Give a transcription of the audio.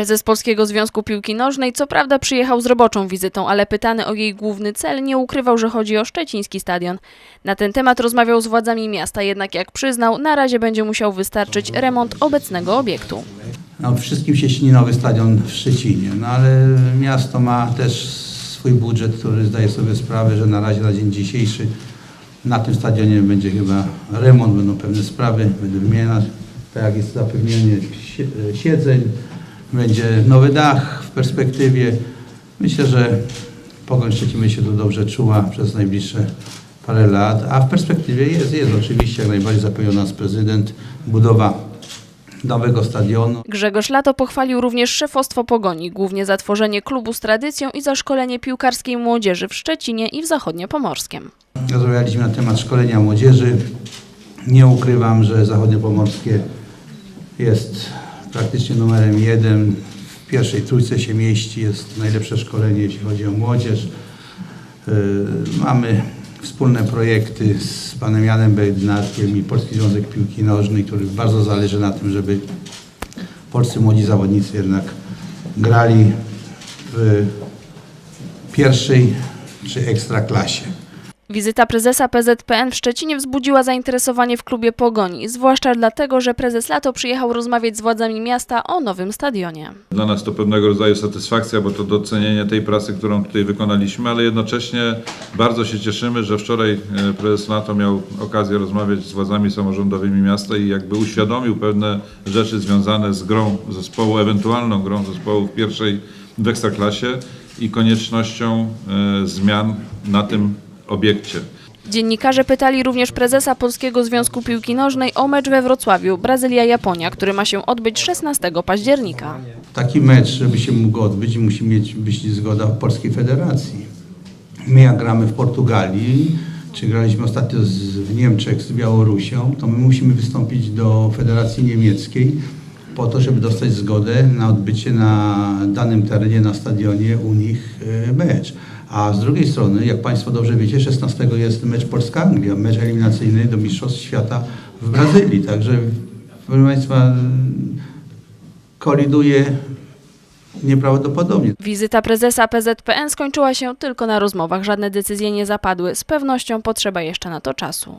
Prezes Polskiego Związku Piłki Nożnej co prawda przyjechał z roboczą wizytą, ale pytany o jej główny cel nie ukrywał, że chodzi o szczeciński stadion. Na ten temat rozmawiał z władzami miasta, jednak jak przyznał, na razie będzie musiał wystarczyć remont obecnego obiektu. No, wszystkim się śni nowy stadion w Szczecinie, no ale miasto ma też swój budżet, który zdaje sobie sprawę, że na razie na dzień dzisiejszy na tym stadionie będzie chyba remont, będą pewne sprawy, będą wymieniane, tak jak jest zapewnienie sie- siedzeń, będzie nowy dach w perspektywie. Myślę, że Pogoń Szczecin się tu dobrze czuła przez najbliższe parę lat, a w perspektywie jest, jest oczywiście jak najbardziej zapewnił nas prezydent budowa nowego stadionu. Grzegorz Lato pochwalił również szefostwo Pogoni, głównie za tworzenie klubu z tradycją i za szkolenie piłkarskiej młodzieży w Szczecinie i w Zachodniopomorskiem. Rozmawialiśmy na temat szkolenia młodzieży. Nie ukrywam, że zachodniopomorskie jest praktycznie numerem jeden. W pierwszej trójce się mieści, jest najlepsze szkolenie, jeśli chodzi o młodzież. Yy, Mamy wspólne projekty z panem Janem Bednarkiem i Polski Związek Piłki Nożnej, który bardzo zależy na tym, żeby polscy młodzi zawodnicy jednak grali w pierwszej czy ekstraklasie. Wizyta prezesa PZPN w Szczecinie wzbudziła zainteresowanie w klubie Pogoni, zwłaszcza dlatego, że prezes Lato przyjechał rozmawiać z władzami miasta o nowym stadionie. Dla nas to pewnego rodzaju satysfakcja, bo to docenienie tej pracy, którą tutaj wykonaliśmy, ale jednocześnie bardzo się cieszymy, że wczoraj e, prezes NATO miał okazję rozmawiać z władzami samorządowymi miasta i jakby uświadomił pewne rzeczy związane z grą zespołu, ewentualną grą zespołu w pierwszej w Ekstraklasie i koniecznością e, zmian na tym obiekcie. Dziennikarze pytali również prezesa Polskiego Związku Piłki Nożnej o mecz we Wrocławiu Brazylia-Japonia, który ma się odbyć 16 października. Taki mecz, żeby się mógł odbyć, musi mieć być zgoda Polskiej Federacji. My jak gramy w Portugalii, czy graliśmy ostatnio z, w Niemczech z Białorusią, to my musimy wystąpić do Federacji Niemieckiej po to, żeby dostać zgodę na odbycie na danym terenie, na stadionie u nich e, mecz. A z drugiej strony, jak Państwo dobrze wiecie, 16 jest mecz Polska-Anglia, mecz eliminacyjny do Mistrzostw Świata w Brazylii. Także, proszę Państwa, koliduje nieprawdopodobnie. Wizyta prezesa PZPN skończyła się tylko na rozmowach, żadne decyzje nie zapadły. Z pewnością potrzeba jeszcze na to czasu.